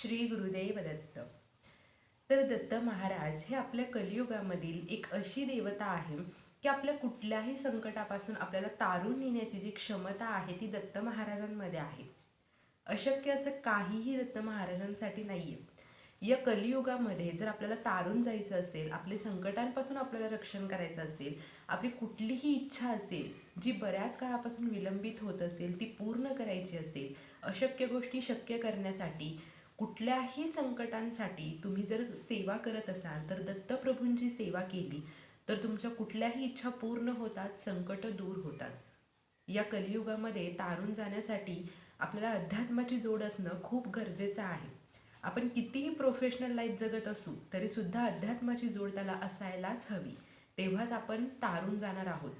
श्री गुरुदेव दत्त. तर दत्त महाराज हे आपल्या कलियुगामधील एक अशी देवता आहे की आपल्या कुठल्याही संकटापासून आपल्याला तारून नेण्याची जी क्षमता आहे ती दत्त महाराजांमध्ये आहे. अशक्य असं काहीही दत्त महाराजांसाठी नाहीये. या कलियुगामध्ये जर आपल्याला तारून जायचं असेल आपले संकटांपासून आपल्याला रक्षण करायचं असेल आपली कुठलीही इच्छा असेल जी बऱ्याच काळापासून विलंबित होत असेल ती पूर्ण करायची असेल अशक्य गोष्टी शक्य करण्यासाठी कुठल्याही संकटांसाठी तुम्ही जर सेवा करत असाल तर दत्तप्रभूंची सेवा केली तर तुमच्या कुठल्याही इच्छा पूर्ण होतात संकट दूर होतात. या कलियुगामध्ये तारून जाण्यासाठी आपल्याला अध्यात्माची जोड असणं खूप गरजेचं आहे. आपण कितीही प्रोफेशनल लाईफ जगत असू तरी सुद्धा अध्यात्माची जोड त्याला असायलाच हवी तेव्हाच आपण तारून जाणार आहोत.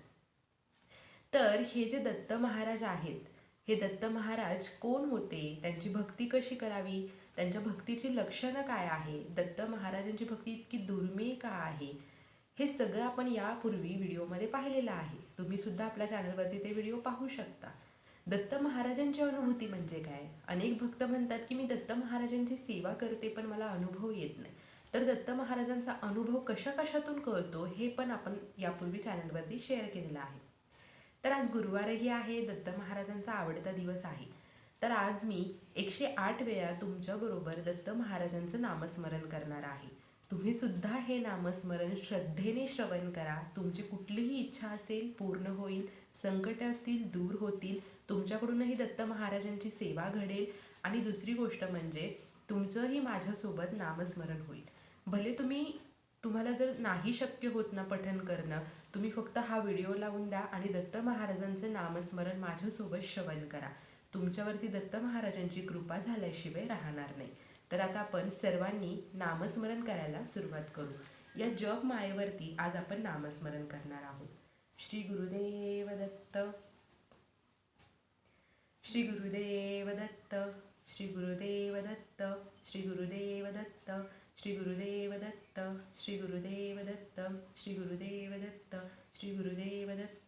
तर हे जे दत्त महाराज आहेत हे दत्त महाराज कोण होते त्यांची भक्ती कशी करावी? त्यांच्या भक्तीची लक्षणं काय आहे? दत्त महाराजांची भक्ती इतकी दुर्मिळ का आहे? हे सगळं आपण यापूर्वी व्हिडिओमध्ये पाहिलेलं आहे. तुम्ही सुद्धा आपल्या चॅनलवरती ते व्हिडिओ पाहू शकता. दत्त महाराजांची अनुभूती म्हणजे काय? अनेक भक्त म्हणतात की मी दत्त महाराजांची सेवा करते पण मला अनुभव येत नाही. तर दत्त महाराजांचा अनुभव कशा कशातून कळतो हे पण आपण यापूर्वी चॅनलवरती शेअर केलेलं आहे. तर आज गुरुवारही आहे दत्त महाराजांचा आवडता दिवस आहे. तर आज मी एकशे आठ वेळा तुमच्याबरोबर दत्त महाराजांचं नामस्मरण करणार आहे. तुम्ही सुद्धा हे नामस्मरण श्रद्धेने श्रवण करा. तुमची कुठलीही इच्छा असेल पूर्ण होईल संकट असतील दूर होतील तुमच्याकडूनही दत्त महाराजांची सेवा घडेल. आणि दुसरी गोष्ट म्हणजे तुमचंही माझ्यासोबत नामस्मरण होईल. भले तुम्ही तुम्हाला जर नाही शक्य होत ना पठन करणं तुम्ही फक्त हा व्हिडिओ लावून द्या आणि दत्त महाराजांचं नामस्मरण माझ्यासोबत श्रवण करा. तुमच्यावरती दत्त महाराजांची कृपा झाल्याशिवाय राहणार नाही. तर आता आपण सर्वांनी नामस्मरण करायला सुरुवात करू. या जप मायेवरती आज आपण नामस्मरण करणार आहोत. श्री गुरुदेव दत्त. श्री गुरुदेव दत्त. श्री गुरुदेव दत्त. श्री गुरुदेव दत्त. श्री गुरुदेव दत्त. श्री गुरुदेव दत्त. श्री गुरुदेव दत्त. श्री गुरुदेव दत्त.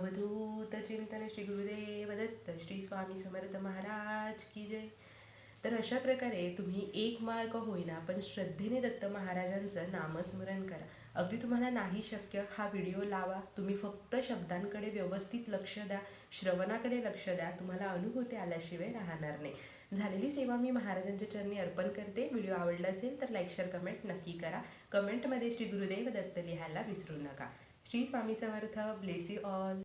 चिंतन श्री गुरुदेव दत्त श्री स्वामी समर्थ महाराज की जय. तर अशा प्रकारे तुम्ही एक माळ का होईना पण श्रद्धेने दत्त महाराजांचं नामस्मरण करा. अगदी तुम्हाला नाही शक्य हा व्हिडिओ लावा. तुम्ही फक्त शब्दांकडे व्यवस्थित लक्ष द्या श्रवणाकडे लक्ष द्या. तुम्हाला अनुभूती आल्याशिवाय राहणार नाही. झालेली सेवा मी महाराजांच्या चरणी अर्पण करते. व्हिडिओ आवडला असेल तर लाईक शेअर कमेंट नक्की करा. कमेंटमध्ये श्री गुरुदेव दत्त लिहायला विसरू नका. Shri Swami Samarth bless you all